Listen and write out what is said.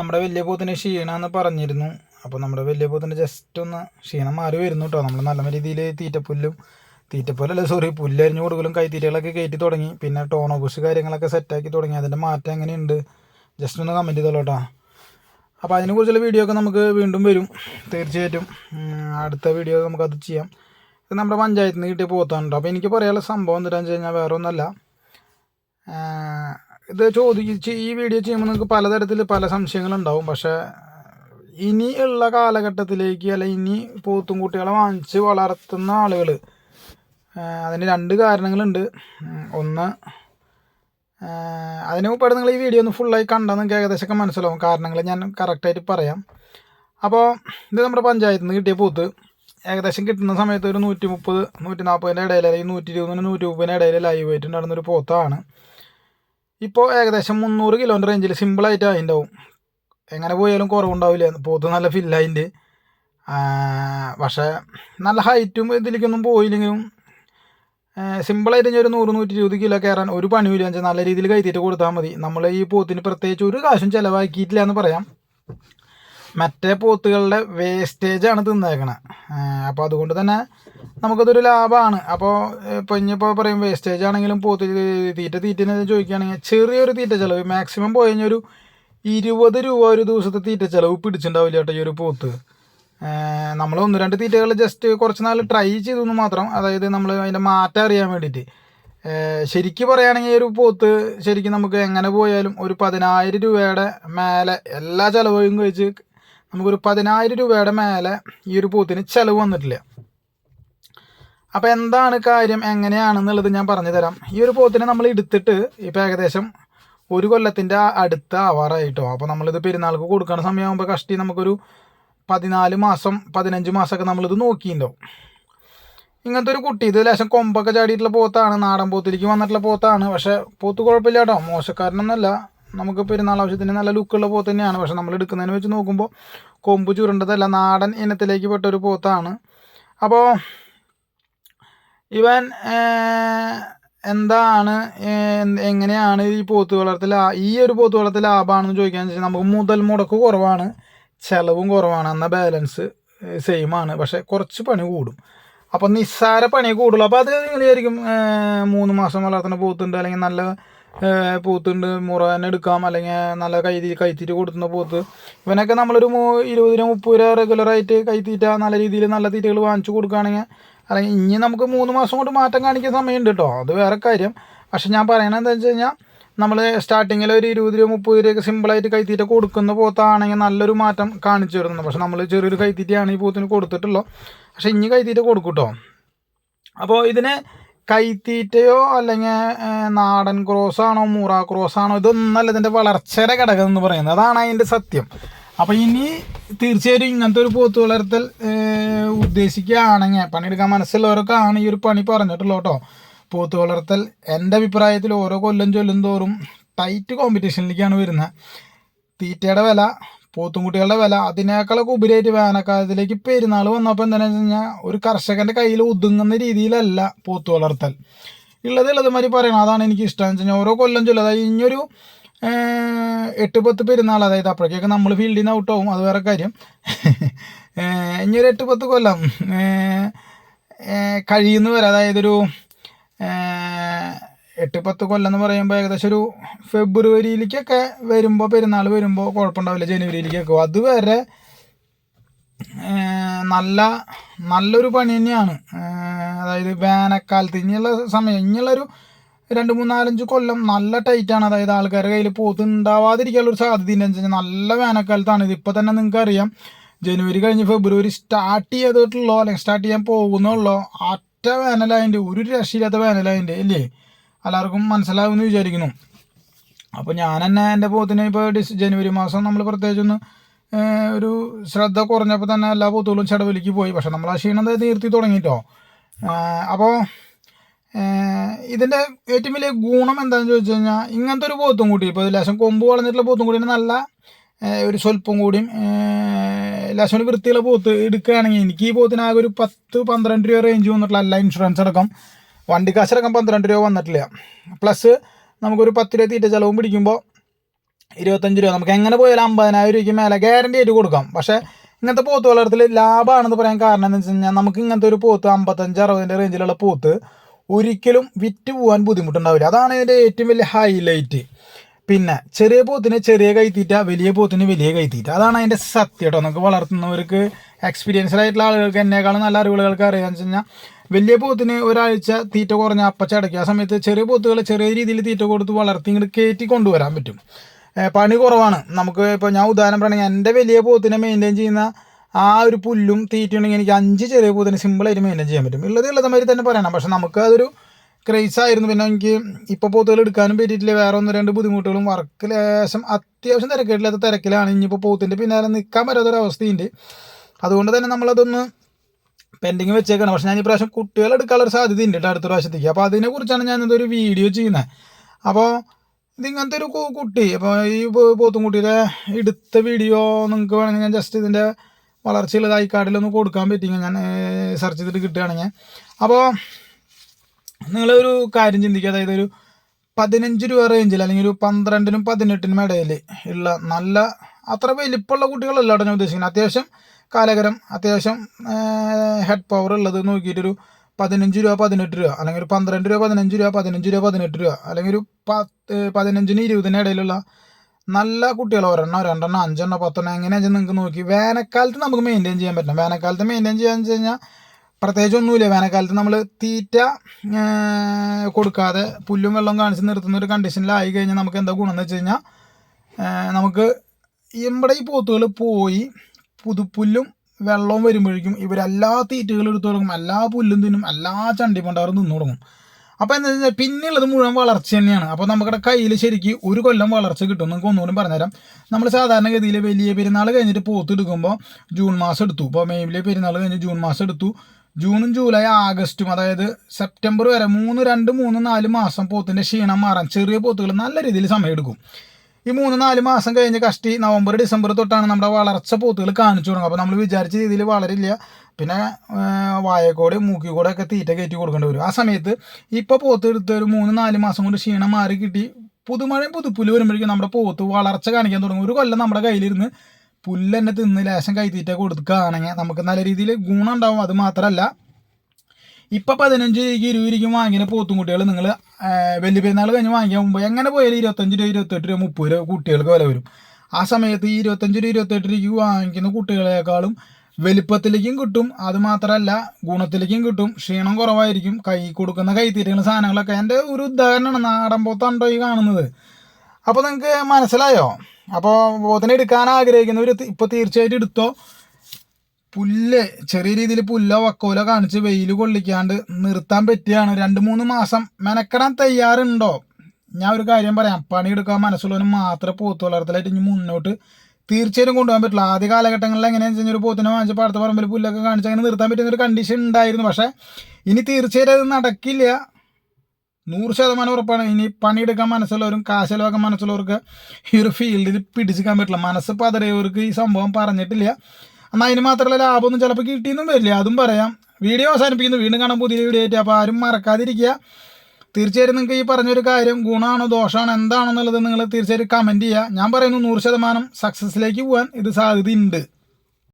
നമ്മുടെ വലിയ പോത്തിന് ക്ഷീണമെന്ന് പറഞ്ഞിരുന്നു. അപ്പോൾ നമ്മുടെ വലിയ പോത്തിന് ജസ്റ്റ് ഒന്ന് ക്ഷീണം മാറി വരുന്നു കേട്ടോ നമ്മൾ നല്ല രീതിയിൽ തീറ്റപ്പുല്ലും തീറ്റപ്പുല്ലല്ല സോറി പുല്ലരിഞ്ഞു കൊടുക്കലും കൈത്തീറ്റകളൊക്കെ കയറ്റി തുടങ്ങി. പിന്നെ ടോൺ കാര്യങ്ങളൊക്കെ സെറ്റാക്കി തുടങ്ങി. അതിന്റെ മാറ്റം എങ്ങനെയുണ്ട്? ജസ്റ്റ് ഒന്ന് കമന്റ് ചെയ്തോളൂ കേട്ടോ അപ്പോൾ അതിനെക്കുറിച്ചുള്ള വീഡിയോ ഒക്കെ നമുക്ക് വീണ്ടും വരും. തീർച്ചയായിട്ടും അടുത്ത വീഡിയോ നമുക്കത് ചെയ്യാം. ഇത് നമ്മുടെ പഞ്ചായത്തിൽ നിന്ന് കിട്ടിയ പോത്താണ് കേട്ടോ അപ്പോൾ എനിക്ക് പറയാനുള്ള സംഭവം എന്താണെന്ന് വെച്ച് കഴിഞ്ഞാൽ വേറെ ഒന്നല്ല ഇത് ചോദിച്ച് ഈ വീഡിയോ ചെയ്യുമ്പോൾ നിങ്ങൾക്ക് പലതരത്തിൽ പല സംശയങ്ങളുണ്ടാവും. പക്ഷേ ഇനിയുള്ള കാലഘട്ടത്തിലേക്ക് അല്ല ഇനി പോത്തും കുട്ടികളെ വാങ്ങിച്ച് വളർത്തുന്ന ആളുകൾ അതിന് രണ്ട് കാരണങ്ങളുണ്ട്. ഒന്ന് അതിന് മുമ്പായിട്ട് നിങ്ങൾ ഈ വീഡിയോ ഒന്ന് ഫുള്ളായി കണ്ടാൽ നിങ്ങൾക്ക് ഏകദേശമൊക്കെ മനസ്സിലാവും കാരണങ്ങൾ ഞാൻ കറക്റ്റായിട്ട് പറയാം. അപ്പോൾ ഇത് നമ്മുടെ പഞ്ചായത്തിൽ നിന്ന് കിട്ടിയ പോത്ത്. ഏകദേശം കിട്ടുന്ന സമയത്ത് ഒരു നൂറ്റി മുപ്പത് നൂറ്റി നാൽപ്പതിന്റെ ഇടയിൽ അല്ലെങ്കിൽ നൂറ്റി ഇരുപതിന് നൂറ്റി മുപ്പതിന്റെ ഇടയിൽ ലൈവ് ആയിട്ട് നടന്നൊരു പോത്താണ്. ഇപ്പോൾ ഏകദേശം മുന്നൂറ് കിലോമീറ്റർ റേഞ്ചിൽ സിമ്പിളായിട്ട് അതിന്റെ എങ്ങനെ പോയാലും കുറവുണ്ടാവില്ല. പോത്ത് നല്ല ഫില്ലായിന്റെ പക്ഷേ നല്ല ഹൈറ്റും ഇതിലേക്കൊന്നും പോയില്ലെങ്കിലും സിമ്പിളായിട്ട് ഞാൻ ഒരു നൂറ് നൂറ്റി ഇരുപത് കിലോ കയറാൻ ഒരു പണിയില്ല വെച്ചാൽ നല്ല രീതിയിൽ കയറ്റിയിട്ട് കൊടുത്താൽ മതി. നമ്മൾ ഈ പോത്തിന് പ്രത്യേകിച്ച് ഒരു കാശും ചിലവാക്കിയിട്ടില്ല എന്ന് പറയാം. മറ്റേ പോത്തുകളുടെ വേസ്റ്റേജ് ആണ് തിന്നേക്കണത് അപ്പോൾ അതുകൊണ്ട് തന്നെ നമുക്കതൊരു ലാഭമാണ് അപ്പോൾ ഇപ്പോൾ ഇനിയിപ്പോൾ പറയും വേസ്റ്റേജ് ആണെങ്കിലും പോത്ത് തീറ്റ തീറ്റനെ ചോദിക്കുകയാണെങ്കിൽ ചെറിയൊരു തീറ്റ ചിലവ് മാക്സിമം പോയി ഒരു ഇരുപത് രൂപ ഒരു ദിവസത്തെ തീറ്റ ചിലവ് പിടിച്ചിട്ടുണ്ടാവില്ല കേട്ടോ ഈ ഒരു പോത്ത്. നമ്മൾ ഒന്ന് രണ്ട് തീറ്റകൾ ജസ്റ്റ് കുറച്ച് നാൾ ട്രൈ ചെയ്തു എന്ന് മാത്രം. അതായത് നമ്മൾ അതിന്റെ മാറ്റം അറിയാൻ വേണ്ടിയിട്ട്. ശരിക്കും പറയുകയാണെങ്കിൽ ഒരു പോത്ത് ശരിക്കും നമുക്ക് എങ്ങനെ പോയാലും ഒരു പതിനായിരം രൂപയുടെ മേലെ എല്ലാ ചിലവും കഴിച്ച് നമുക്കൊരു പതിനായിരം രൂപയുടെ മേലെ ഈ ഒരു പൂത്തിന് ചിലവ് വന്നിട്ടില്ല. അപ്പോൾ എന്താണ് കാര്യം? എങ്ങനെയാണെന്നുള്ളത് ഞാൻ പറഞ്ഞു തരാം ഈ ഒരു പോത്തിനെ നമ്മൾ എടുത്തിട്ട് ഇപ്പോൾ ഏകദേശം ഒരു കൊല്ലത്തിന്റെ അടുത്ത ആവാറായിട്ടോ. അപ്പോൾ നമ്മളിത് പെരുന്നാൾക്ക് കൊടുക്കുന്ന സമയമാകുമ്പോൾ കഷ്ടി നമുക്കൊരു പതിനാല് മാസം പതിനഞ്ച് മാസമൊക്കെ നമ്മളിത് നോക്കിയിട്ടുണ്ടാവും. ഇങ്ങനത്തെ ഒരു കുട്ടി ഇത് ലേശം കൊമ്പൊക്കെ ചാടിയിട്ടുള്ള പോത്താണ് നാടൻ പോത്തിലേക്ക് വന്നിട്ടുള്ള പോത്താണ്. പക്ഷേ പോത്ത് കുഴപ്പമില്ല കേട്ടോ മോശക്കാരനൊന്നല്ല നമുക്ക് പെരുന്നാൾ ആവശ്യത്തിന് നല്ല ലുക്കുള്ള പോത്ത് തന്നെയാണ്. പക്ഷെ നമ്മൾ എടുക്കുന്നതിന് വെച്ച് നോക്കുമ്പോൾ കൊമ്പ് ചുരുണ്ടതല്ല നാടൻ ഇനത്തിലേക്ക് പെട്ട ഒരു പോത്താണ്. അപ്പോൾ ഇവൻ എന്താണ് എങ്ങനെയാണ് ഈ പോത്ത് വളർത്തൽ ഈ ഒരു പോത്ത് വളർത്തൽ ലാഭമാണെന്ന് ചോദിക്കാന്ന് വെച്ചാൽ നമുക്ക് മുതൽ മുടക്ക് കുറവാണ് ചിലവും കുറവാണ് എന്നാൽ ബാലൻസ് സെയിം ആണ് പക്ഷേ കുറച്ച് പണി കൂടും. അപ്പോൾ നിസ്സാര പണി കൂടുള്ളൂ. അപ്പോൾ അത് നിങ്ങൾ വിചാരിക്കും മൂന്ന് മാസം വളർത്തുന്ന പോത്തുണ്ട് അല്ലെങ്കിൽ നല്ല പോത്തുണ്ട്. മുറ തന്നെ എടുക്കാം. അല്ലെങ്കിൽ നല്ല കൈതി കൈത്തീറ്റ കൊടുക്കുന്ന പോത്ത്. ഇവനൊക്കെ നമ്മളൊരു മൂ ഇരുപതിനോ മുപ്പത് രൂപ റെഗുലറായിട്ട് കൈത്തീറ്റ നല്ല രീതിയിൽ നല്ല തീറ്റകൾ വാങ്ങിച്ചു കൊടുക്കുകയാണെങ്കിൽ അല്ലെങ്കിൽ ഇനി നമുക്ക് മൂന്ന് മാസം കൊണ്ട് മാറ്റം കാണിക്കാൻ സമയമുണ്ട് കേട്ടോ അത് വേറെ കാര്യം. പക്ഷെ ഞാൻ പറയണത് എന്താ വെച്ച് കഴിഞ്ഞാൽ നമ്മൾ സ്റ്റാർട്ടിങ്ങിൽ ഒരു ഇരുപത് രൂപ മുപ്പത് രൂപയൊക്കെ സിമ്പിളായിട്ട് കൈത്തീറ്റ കൊടുക്കുന്ന പോത്താണെങ്കിൽ നല്ലൊരു മാറ്റം കാണിച്ചു തരുന്നു പക്ഷെ നമ്മൾ ചെറിയൊരു കൈത്തീറ്റയാണ് ഈ പോത്തിന് കൊടുത്തിട്ടുള്ളൂ പക്ഷെ ഇനി കൈത്തീറ്റ കൊടുക്കും കേട്ടോ അപ്പോൾ ഇതിന് കൈത്തീറ്റയോ അല്ലെങ്കിൽ നാടൻ ക്രോസ് ആണോ മൂറ ക്രോസ് ആണോ ഇതൊന്നല്ല ഇതിന്റെ വളർച്ചയുടെ ഘടകം എന്ന് പറയുന്നത്. അതാണ് അതിന്റെ സത്യം. അപ്പോൾ ഇനി തീർച്ചയായിട്ടും ഇങ്ങനത്തെ ഒരു പോത്ത് വളർത്തൽ ഉദ്ദേശിക്കുകയാണെങ്കിൽ പണിയെടുക്കാൻ മനസ്സിലുള്ളവർക്കാണ് ഈ ഒരു പണി പറഞ്ഞിട്ടുള്ളൂ കേട്ടോ. പോത്ത് വളർത്തൽ എന്റെ അഭിപ്രായത്തിൽ ഓരോ കൊല്ലം ചൊല്ലും തോറും ടൈറ്റ് കോമ്പറ്റീഷനിലേക്കാണ് വരുന്നത്. തീറ്റയുടെ വില പോത്തുംകുട്ടികളുടെ വില അതിനേക്കാളൊക്കെ ഉപരിയായിട്ട് വേനൽക്കാലത്തിലേക്ക് പെരുന്നാൾ വന്നപ്പോൾ എന്താണെന്ന് വെച്ച് കഴിഞ്ഞാൽ ഒരു കർഷകന്റെ കയ്യിൽ ഒതുങ്ങുന്ന രീതിയിലല്ല പോത്ത് വളർത്തൽ. ഉള്ളത് മാതിരി പറയണം. അതാണ് എനിക്ക് ഇഷ്ടം. എന്ന് വെച്ച് കഴിഞ്ഞാൽ ഓരോ കൊല്ലം ചൊല്ലും. അതായത് ഇനിയൊരു എട്ട് പത്ത് പെരുന്നാൾ അതായത് അപ്പോഴേക്കൊക്കെ നമ്മൾ ഫീൽഡിൽ നിന്ന് ഔട്ടാവും അത് വേറെ കാര്യം. ഇനി ഇനിയൊരു എട്ട് പത്ത് കൊല്ലം കഴിയുന്ന വരെ അതായത് ഒരു ഏർ, എട്ട് പത്ത് കൊല്ലം എന്ന് പറയുമ്പോൾ ഏകദേശം ഒരു ഫെബ്രുവരിയിലേക്കൊക്കെ വരുമ്പോൾ പെരുന്നാൾ വരുമ്പോൾ കുഴപ്പമുണ്ടാവില്ല ജനുവരിയിലേക്കൊക്കെ അതുവരെ നല്ല നല്ലൊരു പണി തന്നെയാണ്. അതായത് വേനൽക്കാലത്ത് ഇനിയുള്ള സമയം ഇനിയുള്ളൊരു രണ്ട് മൂന്ന് നാലഞ്ച് കൊല്ലം നല്ല ടൈറ്റാണ്. അതായത് ആൾക്കാരുടെ കയ്യിൽ പോത്ത് ഉണ്ടാവാതിരിക്കാനുള്ള ഒരു സാധ്യത ഉണ്ടെന്ന് വെച്ചാൽ നല്ല വേനൽക്കാലത്താണ്. ഇത് ഇപ്പോൾ തന്നെ നിങ്ങൾക്ക് അറിയാം ജനുവരി കഴിഞ്ഞ് ഫെബ്രുവരി സ്റ്റാർട്ട് ചെയ്തിട്ടുള്ളോ അല്ലെങ്കിൽ സ്റ്റാർട്ട് ചെയ്യാൻ പോകുന്നുള്ളോ അറ്റ വേനലായതിന്റെ ഒരു രക്ഷയില്ലാത്ത വേനലായതിന്റെ ഇല്ലേ? എല്ലാവർക്കും മനസ്സിലാവുമെന്ന് വിചാരിക്കുന്നു. അപ്പോൾ ഞാൻ തന്നെ എന്റെ പോത്തിനെ ഇപ്പോൾ ഡിസ് ജനുവരി മാസം നമ്മൾ പ്രത്യേകിച്ചൊന്ന് ഒരു ശ്രദ്ധ കുറഞ്ഞപ്പോൾ തന്നെ എല്ലാ പോത്തുകളും ചടവലിക്ക് പോയി. പക്ഷേ നമ്മൾ ആ ക്ഷീണം തീർത്തി തുടങ്ങിയിട്ടോ അപ്പോൾ ഇതിന്റെ ഏറ്റവും വലിയ ഗുണം എന്താണെന്ന് ചോദിച്ചു കഴിഞ്ഞാൽ ഇങ്ങനത്തെ ഒരു പോത്തും കൂടി ഇപ്പോൾ ലേശം കൊമ്പ് വളഞ്ഞിട്ടുള്ള പോത്തും കൂടി നല്ല ഒരു സ്വല്പം കൂടിയും ലേശം ഒരു വൃത്തിയുള്ള പോത്ത് എടുക്കുകയാണെങ്കിൽ എനിക്ക് ഈ പോത്തിനാകെ ഒരു പത്ത് പന്ത്രണ്ട് രൂപ റേഞ്ച് വന്നിട്ടുള്ള എല്ലാ ഇൻഷുറൻസ് അടക്കം വണ്ടി കാശടക്കം പന്ത്രണ്ട് രൂപ വന്നിട്ടില്ല. പ്ലസ് നമുക്കൊരു പത്ത് രൂപ തീറ്റ ചിലവും പിടിക്കുമ്പോൾ ഇരുപത്തഞ്ച് രൂപ. നമുക്ക് എങ്ങനെ പോയാലും അമ്പതിനായിരം രൂപയ്ക്ക് മേലെ ഗ്യാരണ്ടി ആയിട്ട് കൊടുക്കാം. പക്ഷേ ഇങ്ങനത്തെ പോത്ത് വളർത്തൽ ലാഭമാണെന്ന് പറയാൻ കാരണം എന്ന് വെച്ച് കഴിഞ്ഞാൽ നമുക്ക് ഇങ്ങനത്തെ ഒരു പോത്ത് അമ്പത്തഞ്ച് അറുപതിന്റെ റേഞ്ചിലുള്ള പോത്ത് ഒരിക്കലും വിറ്റ് പോകാൻ ബുദ്ധിമുട്ടുണ്ടാവില്ല. അതാണ് ഇതിന്റെ ഏറ്റവും വലിയ ഹൈലൈറ്റ് പിന്നെ ചെറിയ പോത്തിന് ചെറിയ കൈത്തീറ്റ വലിയ പോത്തിന് വലിയ കൈത്തീറ്റ അതാണ് അതിന്റെ സത്യം കേട്ടോ. നമുക്ക് വളർത്തുന്നവർക്ക് എക്സ്പീരിയൻസ്ഡ് ആയിട്ടുള്ള ആളുകൾക്ക് എന്നേക്കാളും നല്ല അറിവുകൾക്ക് അറിയാമെന്ന് വെച്ച് കഴിഞ്ഞാൽ വലിയ പോത്തിന് ഒരാഴ്ച തീറ്റ കുറഞ്ഞ അപ്പച്ച അടയ്ക്കും. ആ സമയത്ത് ചെറിയ പോത്തുകൾ ചെറിയ രീതിയിൽ തീറ്റ കൊടുത്ത് വളർത്തി ഇങ്ങോട്ട് കയറ്റി കൊണ്ടുവരാൻ പറ്റും. പണി കുറവാണ്. നമുക്ക് ഇപ്പോൾ ഞാൻ ഉദാഹരണം പറയുകയാണെങ്കിൽ എന്റെ വലിയ പോത്തിനെ മെയിന്റെയിൻ ചെയ്യുന്ന ആ ഒരു പുല്ലും തീറ്റയുണ്ടെങ്കിൽ എനിക്ക് അഞ്ച് ചെറിയ പോത്തിന് സിമ്പിളായിട്ട് മെയിന്റെയിൻ ചെയ്യാൻ പറ്റും. ഉള്ളത് ഉള്ളത് മാതിരി തന്നെ പറയണം. പക്ഷെ നമുക്ക് അതൊരു ക്രേസ് ആയിരുന്നു. പിന്നെ എനിക്ക് ഇപ്പോൾ പോത്തുകൾ എടുക്കാനും പറ്റിയിട്ടില്ല. വേറെ ഒന്ന് രണ്ട് ബുദ്ധിമുട്ടുകളും വർക്ക് ലേശം അത്യാവശ്യം തിരക്കിട്ടില്ലാത്ത തിരക്കിലാണ്. ഇനിയിപ്പോൾ പോത്തിന്റെ പിന്നാലെ നിൽക്കാൻ പറ്റാത്തൊരവസ്ഥയുണ്ട്. അതുകൊണ്ട് തന്നെ നമ്മളതൊന്ന് പെൻഡിങ് വെച്ചേക്കാണ്. പക്ഷെ ഞാൻ ഈ പ്രാവശ്യം കുട്ടികൾ എടുക്കാനുള്ള സാധ്യത ഉണ്ട് കേട്ടോ അടുത്ത പ്രാവശ്യത്തേക്ക്. അപ്പോൾ അതിനെക്കുറിച്ചാണ് ഞാൻ ഇതൊരു വീഡിയോ ചെയ്യുന്നത് അപ്പോൾ ഇതിങ്ങനത്തെ ഒരു കുട്ടി അപ്പോൾ ഈ പോത്തും കുട്ടിയുടെ എടുത്ത വീഡിയോ നിങ്ങൾക്ക് വേണമെങ്കിൽ ഞാൻ ജസ്റ്റ് ഇതിന്റെ വളർച്ചയുള്ള ഐക്കാർഡിലൊന്ന് കൊടുക്കാൻ പറ്റിയെങ്കിൽ ഞാൻ സെർച്ച് ചെയ്തിട്ട് കിട്ടുകയാണെങ്കിൽ. അപ്പോൾ നിങ്ങളൊരു കാര്യം ചിന്തിക്കുക. അതായത് ഒരു പതിനഞ്ച് രൂപ റേഞ്ചിൽ അല്ലെങ്കിൽ ഒരു പന്ത്രണ്ടിനും പതിനെട്ടിനും ഇടയിൽ ഉള്ള നല്ല അത്ര വലിപ്പമുള്ള കുട്ടികളല്ല കേട്ടോ ഞാൻ ഉദ്ദേശിക്കുന്നത്. അത്യാവശ്യം കാലകരം അത്യാവശ്യം ഹെഡ് പവർ ഉള്ളത് നോക്കിയിട്ടൊരു പതിനഞ്ച് രൂപ പതിനെട്ട് രൂപ അല്ലെങ്കിൽ ഒരു പന്ത്രണ്ട് രൂപ പതിനഞ്ച് രൂപ പതിനഞ്ച് രൂപ പതിനെട്ട് രൂപ അല്ലെങ്കിൽ ഒരു പത്ത് പതിനഞ്ചിന് ഇരുപതിന് ഇടയിലുള്ള നല്ല കുട്ടികൾ ഒരെണ്ണം രണ്ടെണ്ണം അഞ്ചെണ്ണം പത്തെണ്ണം എങ്ങനെയാണെന്ന് നിങ്ങൾക്ക് നോക്കി. വേനൽക്കാലത്ത് നമുക്ക് മെയിന്റെയിൻ ചെയ്യാൻ പറ്റണം വേനൽക്കാലത്ത് മെയിന്റെയിൻ ചെയ്യാന്ന് വെച്ച് കഴിഞ്ഞാൽ പ്രത്യേകിച്ച് ഒന്നുമില്ല. വേനൽക്കാലത്ത് നമ്മൾ തീറ്റ കൊടുക്കാതെ പുല്ലും വെള്ളം കാണിച്ച് നിർത്തുന്ന ഒരു കണ്ടീഷനിലായി കഴിഞ്ഞാൽ നമുക്ക് എന്താ ഗുണം എന്ന് വെച്ച് കഴിഞ്ഞാൽ നമുക്ക് ഇവിടെ ഈ പോത്തുകൾ പോയി പുതുപ്പുല്ലും വെള്ളവും വരുമ്പോഴേക്കും ഇവരെല്ലാ തീറ്റകളും എടുത്തു തുടങ്ങും എല്ലാ പുല്ലും തിന്നും എല്ലാ ചണ്ടി പണ്ടാറും തിന്നു തുടങ്ങും. അപ്പോൾ എന്താ വെച്ചാൽ പിന്നെയുള്ളത് മുഴുവൻ വളർച്ച തന്നെയാണ്. അപ്പോൾ നമ്മുടെ കയ്യിൽ ശരിക്ക് ഒരു കൊല്ലം വളർച്ച കിട്ടും. നിങ്ങൾക്ക് ഒന്നുകൂടി പറഞ്ഞുതരാം. നമ്മൾ സാധാരണഗതിയിൽ വലിയ പെരുന്നാൾ കഴിഞ്ഞിട്ട് പോത്ത് എടുക്കുമ്പോൾ ജൂൺ മാസം എടുത്തു. ഇപ്പോൾ മെയിലെ പെരുന്നാൾ കഴിഞ്ഞ് ജൂൺ മാസം എടുത്തു. ജൂണും ജൂലൈ ആഗസ്റ്റും അതായത് സെപ്റ്റംബർ വരെ മൂന്ന് രണ്ട് മൂന്ന് നാല് മാസം പോത്തിന്റെ ക്ഷീണം മാറാൻ ചെറിയ പോത്തുകൾ നല്ല രീതിയിൽ സമയമെടുക്കും ഈ മൂന്ന് നാല് മാസം കഴിഞ്ഞ് കഷ്ടി നവംബർ ഡിസംബർ തൊട്ടാണ് നമ്മുടെ വളർച്ച പോത്തുകൾ കാണിച്ചു തുടങ്ങുക. അപ്പോൾ നമ്മൾ വിചാരിച്ച രീതിയിൽ വളരില്ല. പിന്നെ വായക്കോട് മൂക്കിക്കൂടെ ഒക്കെ തീറ്റ കയറ്റി കൊടുക്കേണ്ടി വരും. ആ സമയത്ത് ഇപ്പോൾ പോത്ത് എടുത്ത് ഒരു മൂന്ന് നാല് മാസം കൊണ്ട് ക്ഷീണം മാറി കിട്ടി. പുതുമഴയും പുതുപ്പുല്ല് വരുമ്പോഴേക്കും നമ്മുടെ പോത്ത് വളർച്ച കാണിക്കാൻ തുടങ്ങും. ഒരു കൊല്ലം നമ്മുടെ കയ്യിലിരുന്ന് പുല്ല് തന്നെ തിന്ന് ലേശം കൈത്തീറ്റ കൊടുക്കുകയാണെങ്കിൽ നമുക്ക് നല്ല രീതിയിൽ ഗുണം ഉണ്ടാവും. അത് മാത്രമല്ല ഇപ്പം പതിനഞ്ച് രൂപയ്ക്ക് ഇരുപത് രൂപയ്ക്ക് വാങ്ങിയ പോത്തും കുട്ടികൾ നിങ്ങൾ വലിയ പെരുന്നാൾ കഴിഞ്ഞ് വാങ്ങിക്കാൻ മുമ്പ് എങ്ങനെ പോയാലും ഇരുപത്തഞ്ച് രൂപ ഇരുപത്തെട്ട് രൂപ മുപ്പത് രൂപ കുട്ടികൾക്ക് വില വരും. ആ സമയത്ത് ഈ ഇരുപത്തഞ്ച് രൂപ ഇരുപത്തെട്ട് രൂപയ്ക്ക് വാങ്ങിക്കുന്ന കുട്ടികളെക്കാളും വലിപ്പത്തിലേക്കും കിട്ടും. അത് മാത്രമല്ല ഗുണത്തിലേക്കും കിട്ടും. ക്ഷീണം കുറവായിരിക്കും. കൈ കൊടുക്കുന്ന കൈത്തീറ്റകൾ സാധനങ്ങളൊക്കെ എന്റെ ഒരു ഉദാഹരണമാണ്. നാടൻ പോത്താണ്ടോ ഈ കാണുന്നത്. അപ്പോൾ നിങ്ങൾക്ക് മനസ്സിലായോ? അപ്പോൾ പോത്തിനെ എടുക്കാൻ ആഗ്രഹിക്കുന്നവർ ഇപ്പോൾ തീർച്ചയായിട്ടും എടുത്തോ? പുല്ല് ചെറിയ രീതിയിൽ പുല്ലോ വക്കോലോ കാണിച്ച് വെയിൽ കൊള്ളിക്കാണ്ട് നിർത്താൻ പറ്റിയാണ്. രണ്ട് മൂന്ന് മാസം മെനക്കെടാൻ തയ്യാറുണ്ടോ? ഞാൻ ഒരു കാര്യം പറയാം. പണിയെടുക്കാൻ മനസ്സുള്ളവന് മാത്രമേ പോത്ത് വളർത്തലായിട്ട് ഇനി മുന്നോട്ട് തീർച്ചയായിട്ടും കൊണ്ടുപോകാൻ പറ്റില്ല ആദ്യ കാലഘട്ടങ്ങളിൽ എങ്ങനെയാണെന്ന് വെച്ചാൽ ഒരു പോത്തിനെ വാങ്ങിച്ച് പാടത്ത് പറമ്പിൽ പുല്ലൊക്കെ കാണിച്ച് അങ്ങനെ നിർത്താൻ പറ്റുന്ന ഒരു കണ്ടീഷൻ ഉണ്ടായിരുന്നു. പക്ഷേ ഇനി തീർച്ചയായിട്ടും അത് നടക്കില്ല. നൂറ് ശതമാനം ഉറപ്പാണ്. ഇനി പണിയെടുക്കാൻ മനസ്സുള്ളവരും കാശ് ചിലവാക്കാൻ മനസ്സുള്ളവർക്ക് ഈ ഒരു ഫീൽഡിൽ പിടിച്ചിക്കാൻ പറ്റില്ല. മനസ്സ് പതറിയവർക്ക് ഈ സംഭവം പറഞ്ഞിട്ടില്ല. എന്നാൽ അതിന് മാത്രമല്ല ലാഭമൊന്നും ചിലപ്പോൾ കിട്ടിയെന്നും വരില്ല. അതും പറയാം. വീഡിയോ അവസാനിപ്പിക്കുന്നു. വീണ്ടും കാണാൻ പുതിയ വീഡിയോ ആയിട്ട്. അപ്പോൾ ആരും മറക്കാതിരിക്കുക. തീർച്ചയായും നിങ്ങൾക്ക് ഈ പറഞ്ഞൊരു കാര്യം ഗുണമാണോ ദോഷമാണോ എന്താണെന്നുള്ളത് നിങ്ങൾ തീർച്ചയായും കമന്റ് ചെയ്യുക. ഞാൻ പറയുന്നു നൂറ് ശതമാനം സക്സസ്സിലേക്ക് പോകാൻ ഇത് സാധ്യതയുണ്ട്.